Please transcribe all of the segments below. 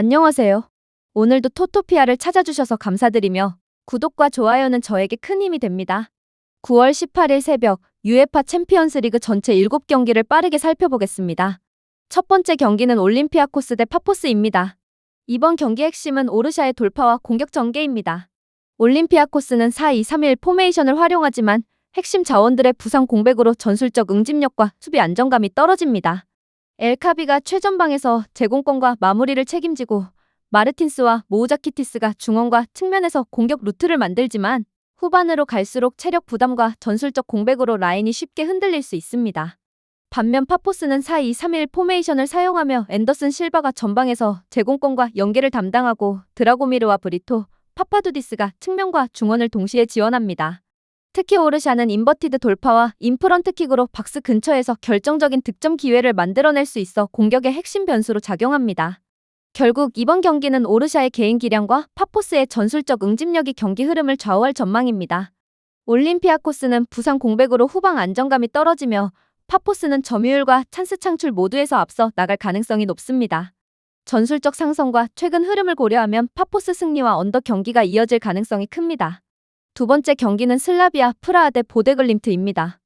안녕하세요. 오늘도 토토피아를 찾아주셔서 감사드리며 구독과 좋아요는 저에게 큰 힘이 됩니다. 9월 18일 새벽 UEFA 챔피언스 리그 전체 7경기를 빠르게 살펴보겠습니다. 첫 번째 경기는 올림피아코스 대 파포스입니다. 이번 경기 핵심은 오르샤의 돌파와 공격 전개입니다. 올림피아코스는 4-2-3-1 포메이션을 활용하지만 핵심 자원들의 부상 공백으로 전술적 응집력과 수비 안정감이 떨어집니다. 엘카비가 최전방에서 제공권과 마무리를 책임지고 마르틴스와 모우자키티스가 중원과 측면에서 공격 루트를 만들지만 후반으로 갈수록 체력 부담과 전술적 공백으로 라인이 쉽게 흔들릴 수 있습니다. 반면 파포스는 4-2-3-1 포메이션을 사용하며 앤더슨 실바가 전방에서 제공권과 연계를 담당하고 드라고미르와 브리토, 파파두디스가 측면과 중원을 동시에 지원합니다. 특히 오르샤는 인버티드 돌파와 인프런트 킥으로 박스 근처에서 결정적인 득점 기회를 만들어낼 수 있어 공격의 핵심 변수로 작용합니다. 결국 이번 경기는 오르샤의 개인 기량과 파포스의 전술적 응집력이 경기 흐름을 좌우할 전망입니다. 올림피아코스는 부상 공백으로 후방 안정감이 떨어지며 파포스는 점유율과 찬스 창출 모두에서 앞서 나갈 가능성이 높습니다. 전술적 상성과 최근 흐름을 고려하면 파포스 승리와 언더 경기가 이어질 가능성이 큽니다. 두 번째 경기는 슬라비아 프라하 대 보데글림트입니다.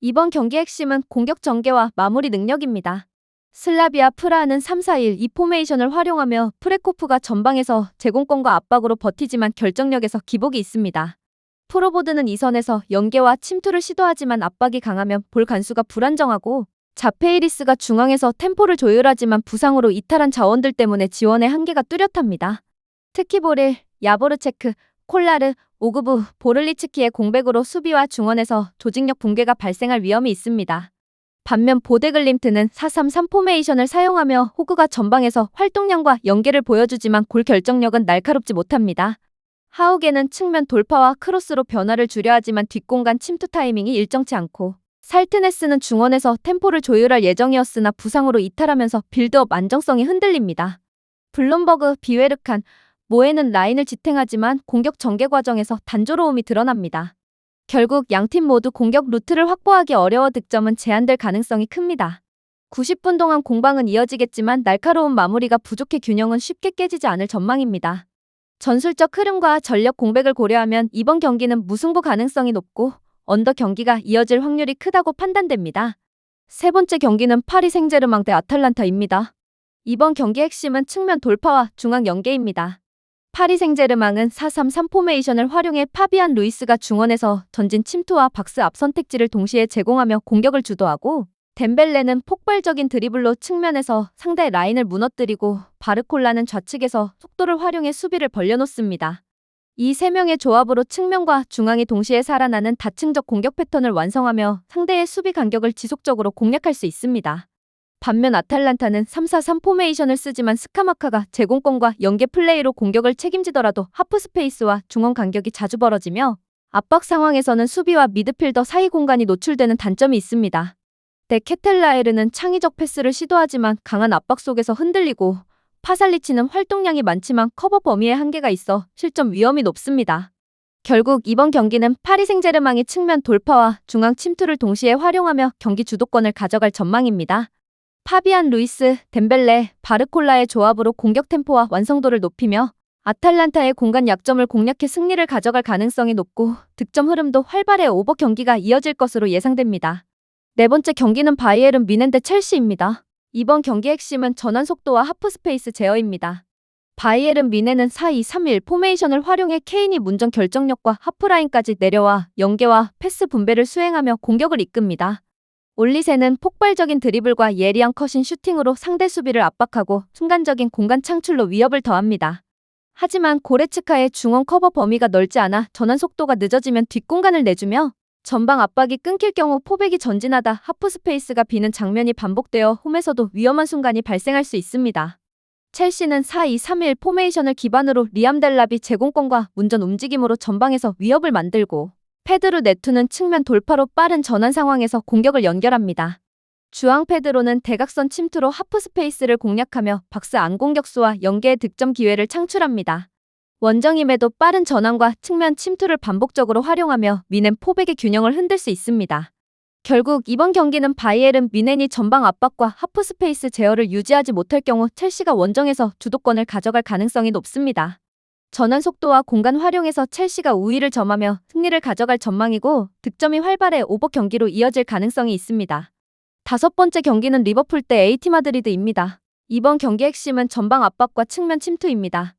이번 경기 핵심은 공격 전개와 마무리 능력입니다. 슬라비아 프라하는 3-4-1 이 포메이션을 활용하며 프레코프가 전방에서 제공권과 압박으로 버티지만 결정력에서 기복이 있습니다. 프로보드는 이선에서 연계와 침투를 시도하지만 압박이 강하면 볼 간수가 불안정하고 자페이리스가 중앙에서 템포를 조율하지만 부상으로 이탈한 자원들 때문에 지원의 한계가 뚜렷합니다. 특히 보릴, 야보르체크, 콜라르, 오그부, 보를리츠키의 공백으로 수비와 중원에서 조직력 붕괴가 발생할 위험이 있습니다. 반면 보데글림트는 4-3-3 포메이션을 사용하며 호그가 전방에서 활동량과 연계를 보여주지만 골 결정력은 날카롭지 못합니다. 하우게는 측면 돌파와 크로스로 변화를 주려 하지만 뒷공간 침투 타이밍이 일정치 않고 살트네스는 중원에서 템포를 조율할 예정이었으나 부상으로 이탈하면서 빌드업 안정성이 흔들립니다. 블룸버그, 비웨르칸, 모에는 라인을 지탱하지만 공격 전개 과정에서 단조로움이 드러납니다. 결국 양팀 모두 공격 루트를 확보하기 어려워 득점은 제한될 가능성이 큽니다. 90분 동안 공방은 이어지겠지만 날카로운 마무리가 부족해 균형은 쉽게 깨지지 않을 전망입니다. 전술적 흐름과 전력 공백을 고려하면 이번 경기는 무승부 가능성이 높고 언더 경기가 이어질 확률이 크다고 판단됩니다. 세 번째 경기는 파리 생제르망 대 아탈란타입니다. 이번 경기 핵심은 측면 돌파와 중앙 연계입니다. 파리 생제르망은 4-3-3 포메이션을 활용해 파비안 루이스가 중원에서 전진 침투와 박스 앞 선택지를 동시에 제공하며 공격을 주도하고 덴벨레는 폭발적인 드리블로 측면에서 상대 라인을 무너뜨리고 바르콜라는 좌측에서 속도를 활용해 수비를 벌려놓습니다. 이 세 명의 조합으로 측면과 중앙이 동시에 살아나는 다층적 공격 패턴을 완성하며 상대의 수비 간격을 지속적으로 공략할 수 있습니다. 반면 아탈란타는 3-4-3 포메이션을 쓰지만 스카마카가 제공권과 연계 플레이로 공격을 책임지더라도 하프 스페이스와 중원 간격이 자주 벌어지며 압박 상황에서는 수비와 미드필더 사이 공간이 노출되는 단점이 있습니다. 데 케텔라에르는 창의적 패스를 시도하지만 강한 압박 속에서 흔들리고 파살리치는 활동량이 많지만 커버 범위에 한계가 있어 실점 위험이 높습니다. 결국 이번 경기는 파리 생제르망이 측면 돌파와 중앙 침투를 동시에 활용하며 경기 주도권을 가져갈 전망입니다. 파비안 루이스, 덴벨레, 바르콜라의 조합으로 공격 템포와 완성도를 높이며 아탈란타의 공간 약점을 공략해 승리를 가져갈 가능성이 높고 득점 흐름도 활발해 오버 경기가 이어질 것으로 예상됩니다. 네 번째 경기는 바이에른 미넨 대 첼시입니다. 이번 경기 핵심은 전환 속도와 하프 스페이스 제어입니다. 바이에른 미넨은 4-2-3-1 포메이션을 활용해 케인이 문전 결정력과 하프라인까지 내려와 연계와 패스 분배를 수행하며 공격을 이끕니다. 올리세는 폭발적인 드리블과 예리한 컷인 슈팅으로 상대 수비를 압박하고 순간적인 공간 창출로 위협을 더합니다. 하지만 고레츠카의 중원 커버 범위가 넓지 않아 전환 속도가 늦어지면 뒷공간을 내주며 전방 압박이 끊길 경우 포백이 전진하다 하프 스페이스가 비는 장면이 반복되어 홈에서도 위험한 순간이 발생할 수 있습니다. 첼시는 4-2-3-1 포메이션을 기반으로 리암 델랍이 제공권과 운전 움직임으로 전방에서 위협을 만들고 페드로 네투는 측면 돌파로 빠른 전환 상황에서 공격을 연결합니다. 주앙 페드로는 대각선 침투로 하프 스페이스를 공략하며 박스 안 공격수와 연계의 득점 기회를 창출합니다. 원정임에도 빠른 전환과 측면 침투를 반복적으로 활용하며 미넨 포백의 균형을 흔들 수 있습니다. 결국 이번 경기는 바이에른 미넨이 전방 압박과 하프 스페이스 제어를 유지하지 못할 경우 첼시가 원정에서 주도권을 가져갈 가능성이 높습니다. 전환 속도와 공간 활용에서 첼시가 우위를 점하며 승리를 가져갈 전망이고 득점이 활발해 오버 경기로 이어질 가능성이 있습니다. 다섯 번째 경기는 리버풀 대 에이티 마드리드입니다. 이번 경기 핵심은 전방 압박과 측면 침투입니다.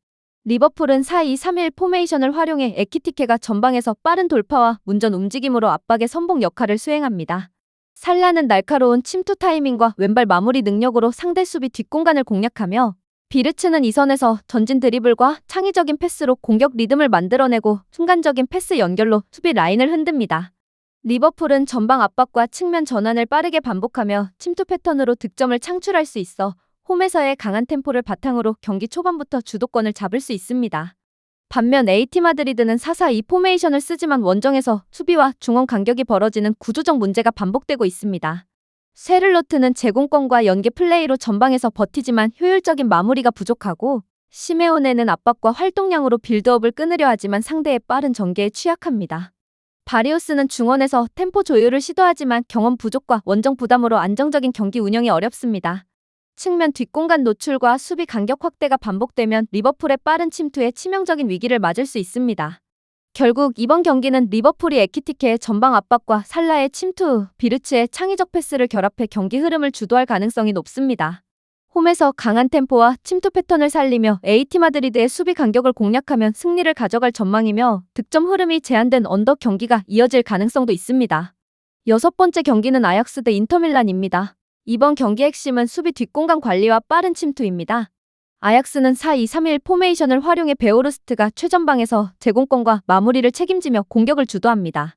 리버풀은 4-2-3-1 포메이션을 활용해 에키티케가 전방에서 빠른 돌파와 문전 움직임으로 압박의 선봉 역할을 수행합니다. 살라는 날카로운 침투 타이밍과 왼발 마무리 능력으로 상대 수비 뒷공간을 공략하며 비르츠는 이선에서 전진 드리블과 창의적인 패스로 공격 리듬을 만들어내고 순간적인 패스 연결로 수비 라인을 흔듭니다. 리버풀은 전방 압박과 측면 전환을 빠르게 반복하며 침투 패턴으로 득점을 창출할 수 있어 홈에서의 강한 템포를 바탕으로 경기 초반부터 주도권을 잡을 수 있습니다. 반면 AT 마드리드는 4-4-2 포메이션을 쓰지만 원정에서 수비와 중원 간격이 벌어지는 구조적 문제가 반복되고 있습니다. 쉐를로트는 제공권과 연계 플레이로 전방에서 버티지만 효율적인 마무리가 부족하고 시메오네는 압박과 활동량으로 빌드업을 끊으려 하지만 상대의 빠른 전개에 취약합니다. 바리우스는 중원에서 템포 조율을 시도하지만 경험 부족과 원정 부담으로 안정적인 경기 운영이 어렵습니다. 측면 뒷공간 노출과 수비 간격 확대가 반복되면 리버풀의 빠른 침투에 치명적인 위기를 맞을 수 있습니다. 결국 이번 경기는 리버풀이 에키티케의 전방 압박과 살라의 침투, 비르츠의 창의적 패스를 결합해 경기 흐름을 주도할 가능성이 높습니다. 홈에서 강한 템포와 침투 패턴을 살리며 AT 마드리드의 수비 간격을 공략하면 승리를 가져갈 전망이며 득점 흐름이 제한된 언덕 경기가 이어질 가능성도 있습니다. 여섯 번째 경기는 아약스 대 인터밀란입니다. 이번 경기 핵심은 수비 뒷공간 관리와 빠른 침투입니다. 아약스는 4-2-3-1 포메이션을 활용해 베오르스트가 최전방에서 제공권과 마무리를 책임지며 공격을 주도합니다.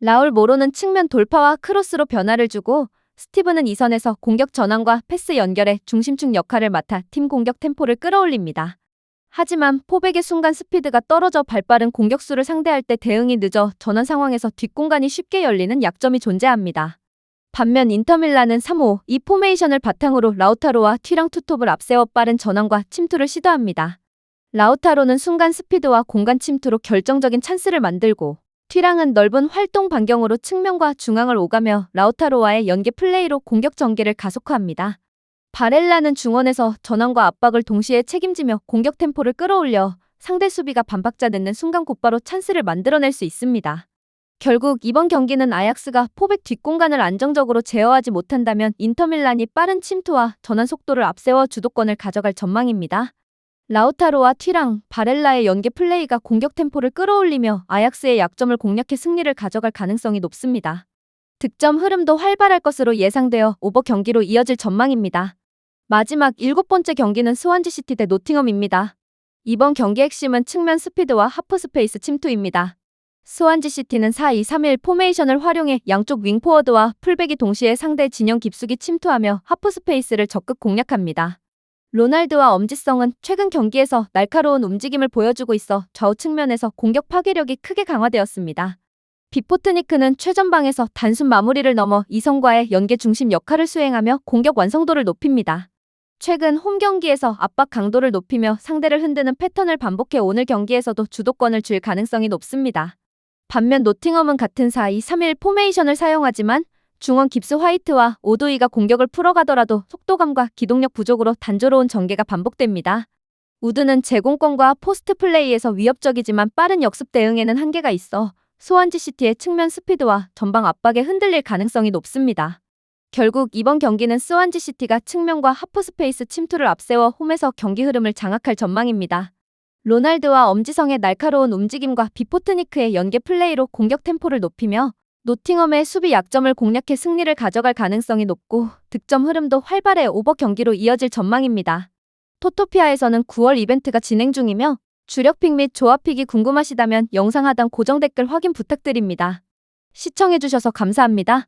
라울 모로는 측면 돌파와 크로스로 변화를 주고 스티브는 이선에서 공격 전환과 패스 연결에 중심축 역할을 맡아 팀 공격 템포를 끌어올립니다. 하지만 포백의 순간 스피드가 떨어져 발빠른 공격수를 상대할 때 대응이 늦어 전환 상황에서 뒷공간이 쉽게 열리는 약점이 존재합니다. 반면 인터밀란은 3호 이 포메이션을 바탕으로 라우타로와 튀랑 투톱을 앞세워 빠른 전환과 침투를 시도합니다. 라우타로는 순간 스피드와 공간 침투로 결정적인 찬스를 만들고 튀랑은 넓은 활동 반경으로 측면과 중앙을 오가며 라우타로와의 연계 플레이로 공격 전개를 가속화합니다. 바렐라는 중원에서 전환과 압박을 동시에 책임지며 공격 템포를 끌어올려 상대 수비가 반박자 늦는 순간 곧바로 찬스를 만들어낼 수 있습니다. 결국 이번 경기는 아약스가 포백 뒷공간을 안정적으로 제어하지 못한다면 인터밀란이 빠른 침투와 전환 속도를 앞세워 주도권을 가져갈 전망입니다. 라우타로와 튀랑, 바렐라의 연계 플레이가 공격 템포를 끌어올리며 아약스의 약점을 공략해 승리를 가져갈 가능성이 높습니다. 득점 흐름도 활발할 것으로 예상되어 오버 경기로 이어질 전망입니다. 마지막 일곱 번째 경기는 스완지 시티 대 노팅엄입니다. 이번 경기 핵심은 측면 스피드와 하프 스페이스 침투입니다. 스완지 시티는 4-2-3-1 포메이션을 활용해 양쪽 윙포워드와 풀백이 동시에 상대 진영 깊숙이 침투하며 하프 스페이스를 적극 공략합니다. 로날드와 엄지성은 최근 경기에서 날카로운 움직임을 보여주고 있어 좌우 측면에서 공격 파괴력이 크게 강화되었습니다. 비포트니크는 최전방에서 단순 마무리를 넘어 이성과의 연계 중심 역할을 수행하며 공격 완성도를 높입니다. 최근 홈 경기에서 압박 강도를 높이며 상대를 흔드는 패턴을 반복해 오늘 경기에서도 주도권을 줄 가능성이 높습니다. 반면 노팅엄은 같은 4-2-3-1 포메이션을 사용하지만 중원 깁스 화이트와 오도이가 공격을 풀어가더라도 속도감과 기동력 부족으로 단조로운 전개가 반복됩니다. 우드는 제공권과 포스트 플레이에서 위협적이지만 빠른 역습 대응에는 한계가 있어 소환지 시티의 측면 스피드와 전방 압박에 흔들릴 가능성이 높습니다. 결국 이번 경기는 스완지 시티가 측면과 하프 스페이스 침투를 앞세워 홈에서 경기 흐름을 장악할 전망입니다. 로날드와 엄지성의 날카로운 움직임과 비포트니크의 연계 플레이로 공격 템포를 높이며 노팅엄의 수비 약점을 공략해 승리를 가져갈 가능성이 높고 득점 흐름도 활발해 오버 경기로 이어질 전망입니다. 토토피아에서는 9월 이벤트가 진행 중이며 주력픽 및 조합픽이 궁금하시다면 영상 하단 고정 댓글 확인 부탁드립니다. 시청해주셔서 감사합니다.